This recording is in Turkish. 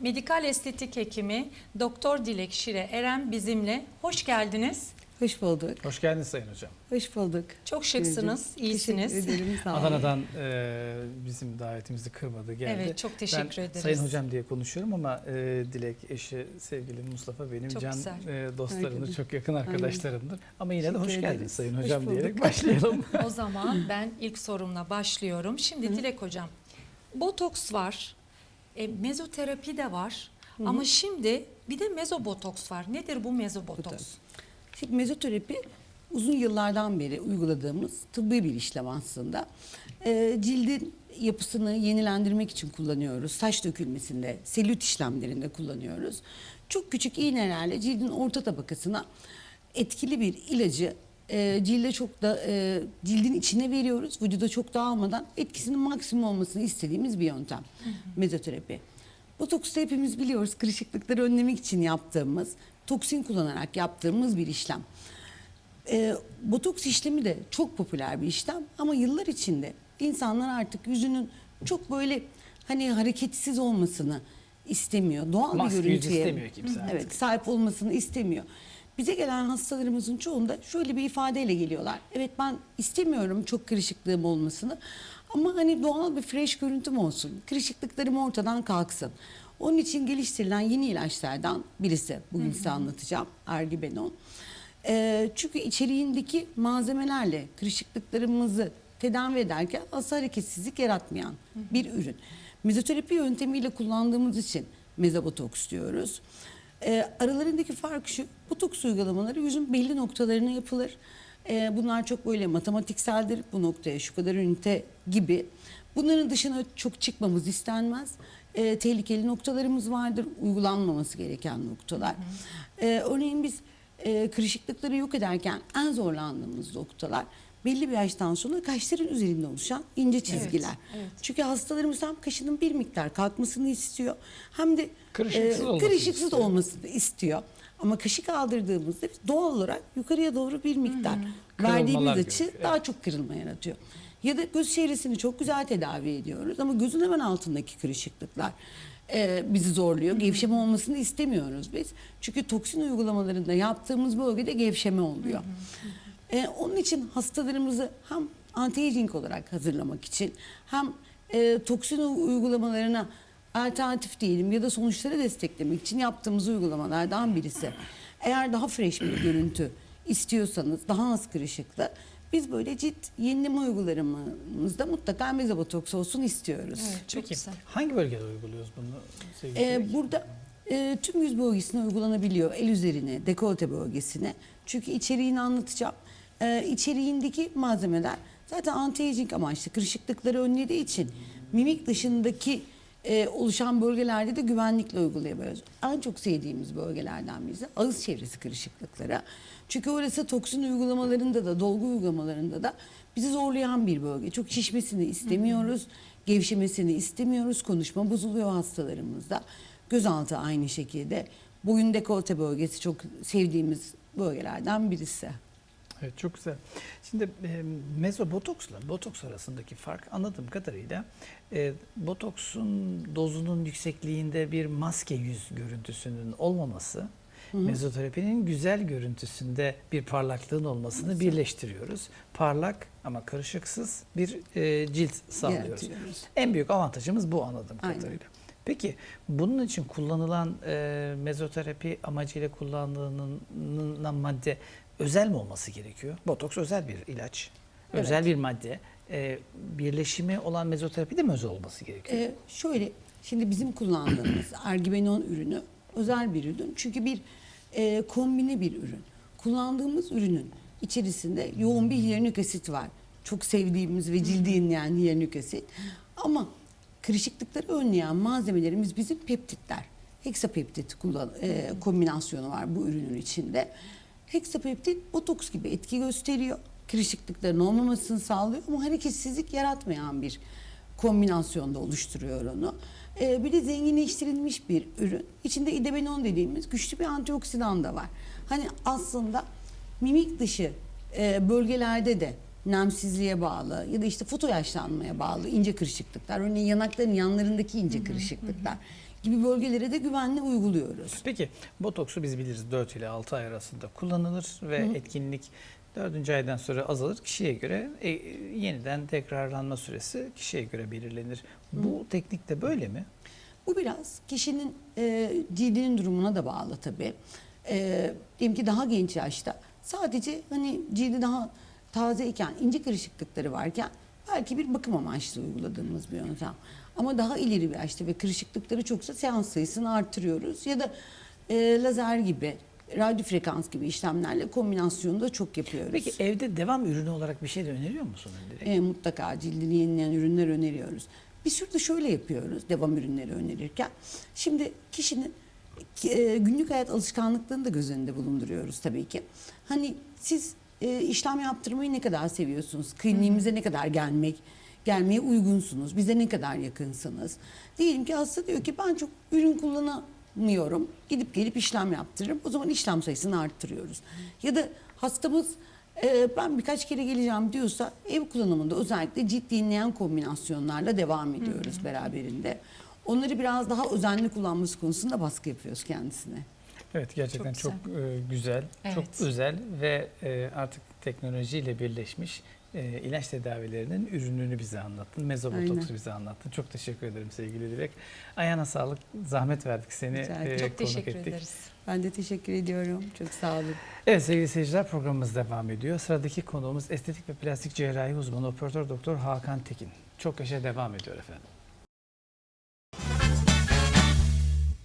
Medikal estetik hekimi Doktor Dilek Şire Eren bizimle. Hoş geldiniz. Hoş bulduk. Hoş geldiniz Sayın Hocam. Hoş bulduk. Çok şıksınız, Gülcüm. iyisiniz. Teşekkür ederim. Sağ olun. Adana'dan e, bizim davetimizi kırmadı geldi. Evet, çok teşekkür ben ederiz. Sayın Hocam diye konuşuyorum ama e, Dilek eşi sevgili Mustafa benim Çok can güzel. e, dostlarımdır, çok yakın arkadaşlarımdır. Ama yine de hoş ederiz. geldiniz Sayın Hoş Hocam bulduk. diyerek başlayalım. O zaman ben ilk sorumla başlıyorum. Şimdi Dilek Hocam, botoks var, e, mezoterapi de var ama şimdi bir de mezobotoks var. Nedir bu mezobotoks? Botoks. Şimdi mezoterapi uzun yıllardan beri uyguladığımız tıbbi bir işlem aslında. Ee, cildin yapısını yenilendirmek için kullanıyoruz. Saç dökülmesinde, selülit işlemlerinde kullanıyoruz. Çok küçük iğnelerle cildin orta tabakasına etkili bir ilacı e, cilde çok da e, cildin içine veriyoruz. Vücuda çok dağılmadan etkisinin maksimum olmasını istediğimiz bir yöntem. Mezoterapi. Botoks da hepimiz biliyoruz kırışıklıkları önlemek için yaptığımız, toksin kullanarak yaptığımız bir işlem. E, botoks işlemi de çok popüler bir işlem ama yıllar içinde insanlar artık yüzünün çok böyle hani hareketsiz olmasını istemiyor. Doğal Maske bir görüntüye. istemiyor kimse artık. Evet, sahip olmasını istemiyor. Bize gelen hastalarımızın çoğunda şöyle bir ifadeyle geliyorlar. Evet ben istemiyorum çok kırışıklığım olmasını ama hani doğal bir fresh görüntüm olsun. Kırışıklıklarım ortadan kalksın. Onun için geliştirilen yeni ilaçlardan birisi bugün size anlatacağım. Ergibenon. Ee, çünkü içeriğindeki malzemelerle kırışıklıklarımızı tedavi ederken asla hareketsizlik yaratmayan bir ürün. Mezoterapi yöntemiyle kullandığımız için mezobotoks diyoruz. Ee, aralarındaki fark şu, botoks uygulamaları yüzün belli noktalarına yapılır. Ee, bunlar çok böyle matematikseldir. Bu noktaya şu kadar ünite gibi. Bunların dışına çok çıkmamız istenmez. Ee, tehlikeli noktalarımız vardır. Uygulanmaması gereken noktalar. Ee, örneğin biz e, kırışıklıkları yok ederken en zorlandığımız noktalar belli bir yaştan sonra kaşların üzerinde oluşan ince çizgiler. evet. Çünkü hastalarımız hem kaşının bir miktar kalkmasını istiyor hem de Kırışıksız olmasını kırışıksız istiyor. olmasını istiyor. Ama kaşı kaldırdığımızda biz doğal olarak yukarıya doğru bir miktar Kırılmalar verdiğimiz açı görüyoruz, evet. daha çok kırılma yaratıyor. Ya da göz çevresini çok güzel tedavi ediyoruz ama gözün hemen altındaki kırışıklıklar e, bizi zorluyor. Gevşeme olmasını istemiyoruz biz. Çünkü toksin uygulamalarında yaptığımız bölgede gevşeme oluyor. E, onun için hastalarımızı hem anti-aging olarak hazırlamak için hem e, toksin uygulamalarına alternatif diyelim ya da sonuçları desteklemek için yaptığımız uygulamalardan birisi. Eğer daha fresh bir görüntü istiyorsanız, daha az kırışıklı biz böyle cilt yenileme uygulamalarımızda mutlaka mezobotoks olsun istiyoruz. Evet, çok Peki güzel. hangi bölgede uyguluyoruz bunu sevgili Ee, burada e, tüm yüz bölgesine uygulanabiliyor. El üzerine, dekolte bölgesine. Çünkü içeriğini anlatacağım. Ee, içeriğindeki malzemeler zaten anti-aging amaçlı kırışıklıkları önlediği için mimik dışındaki e, oluşan bölgelerde de güvenlikle uygulayabiliyoruz. En çok sevdiğimiz bölgelerden birisi ağız çevresi kırışıklıkları. Çünkü orası toksin uygulamalarında da, dolgu uygulamalarında da bizi zorlayan bir bölge. Çok şişmesini istemiyoruz, gevşemesini istemiyoruz. Konuşma bozuluyor hastalarımızda. Gözaltı aynı şekilde. Boyun dekolte bölgesi çok sevdiğimiz bölgelerden birisi. Evet çok güzel. Şimdi e, mezobotoksla botoks arasındaki fark anladığım kadarıyla e, botoksun dozunun yüksekliğinde bir maske yüz görüntüsünün olmaması mezoterapinin güzel görüntüsünde bir parlaklığın olmasını birleştiriyoruz. Parlak ama karışıksız bir e, cilt sağlıyoruz. Yaratıyoruz. En büyük avantajımız bu anladığım Aynen. kadarıyla. Peki bunun için kullanılan e, mezoterapi amacıyla kullanılan madde özel mi olması gerekiyor? Botoks özel bir ilaç, Evet. özel bir madde. E, birleşimi olan mezoterapi de mi özel olması gerekiyor? Ee, şöyle, şimdi bizim kullandığımız argibenon ürünü özel bir ürün. Çünkü bir e, kombine bir ürün. Kullandığımız ürünün içerisinde yoğun bir hyaluronik asit var. Çok sevdiğimiz ve cildi yenileyen hyaluronik asit. Ama kırışıklıkları önleyen malzemelerimiz bizim peptitler. Heksapeptit kullan, e, kombinasyonu var bu ürünün içinde. Heksapeptit botoks gibi etki gösteriyor. Kırışıklıkların olmamasını sağlıyor ama hareketsizlik yaratmayan bir kombinasyonda oluşturuyor onu. Ee, bir de zenginleştirilmiş bir ürün. İçinde idebenon dediğimiz güçlü bir antioksidan da var. Hani aslında mimik dışı e, bölgelerde de nemsizliğe bağlı ya da işte foto yaşlanmaya bağlı ince kırışıklıklar. Örneğin yanakların yanlarındaki ince kırışıklıklar gibi bölgelere de güvenle uyguluyoruz. Peki botoksu biz biliriz 4 ile 6 ay arasında kullanılır ve etkinlik 4. aydan sonra azalır. Kişiye göre e, yeniden tekrarlanma süresi kişiye göre belirlenir. Bu teknik de böyle mi? Bu biraz kişinin e, cildinin durumuna da bağlı tabii. E, diyelim ki daha genç yaşta sadece hani cildi daha tazeyken, ince kırışıklıkları varken belki bir bakım amaçlı uyguladığımız bir yöntem. Ama daha ileri bir yaşta ve kırışıklıkları çoksa seans sayısını artırıyoruz. Ya da e, lazer gibi, radyo frekans gibi işlemlerle kombinasyonu da çok yapıyoruz. Peki evde devam ürünü olarak bir şey de öneriyor musun direkt? E, mutlaka cildini yenileyen ürünler öneriyoruz. Bir sürü de şöyle yapıyoruz devam ürünleri önerirken. Şimdi kişinin e, günlük hayat alışkanlıklarını da göz önünde bulunduruyoruz tabii ki. Hani siz e, işlem yaptırmayı ne kadar seviyorsunuz? Kliniğimize ne kadar gelmek, gelmeye uygunsunuz? Bize ne kadar yakınsınız? Diyelim ki hasta diyor ki ben çok ürün kullanamıyorum. Gidip gelip işlem yaptırırım. O zaman işlem sayısını arttırıyoruz. Ya da hastamız ee, ben birkaç kere geleceğim diyorsa ev kullanımında özellikle cilt dinleyen kombinasyonlarla devam ediyoruz beraberinde. Onları biraz daha özenli kullanması konusunda baskı yapıyoruz kendisine. Evet gerçekten çok, Çok e, güzel, çok Evet. özel ve e, artık teknolojiyle birleşmiş e, ilaç tedavilerinin ürününü bize anlattın. Mezobotoksu bize anlattın. Çok teşekkür ederim sevgili Dilek. Ayağına sağlık, zahmet verdik seni. E, Çok teşekkür ettik. ederiz. Ben de teşekkür ediyorum. Çok sağ olun. Evet sevgili seyirciler programımız devam ediyor. Sıradaki konuğumuz estetik ve plastik cerrahi uzmanı operatör doktor Hakan Tekin. Çok yaşa devam ediyor efendim.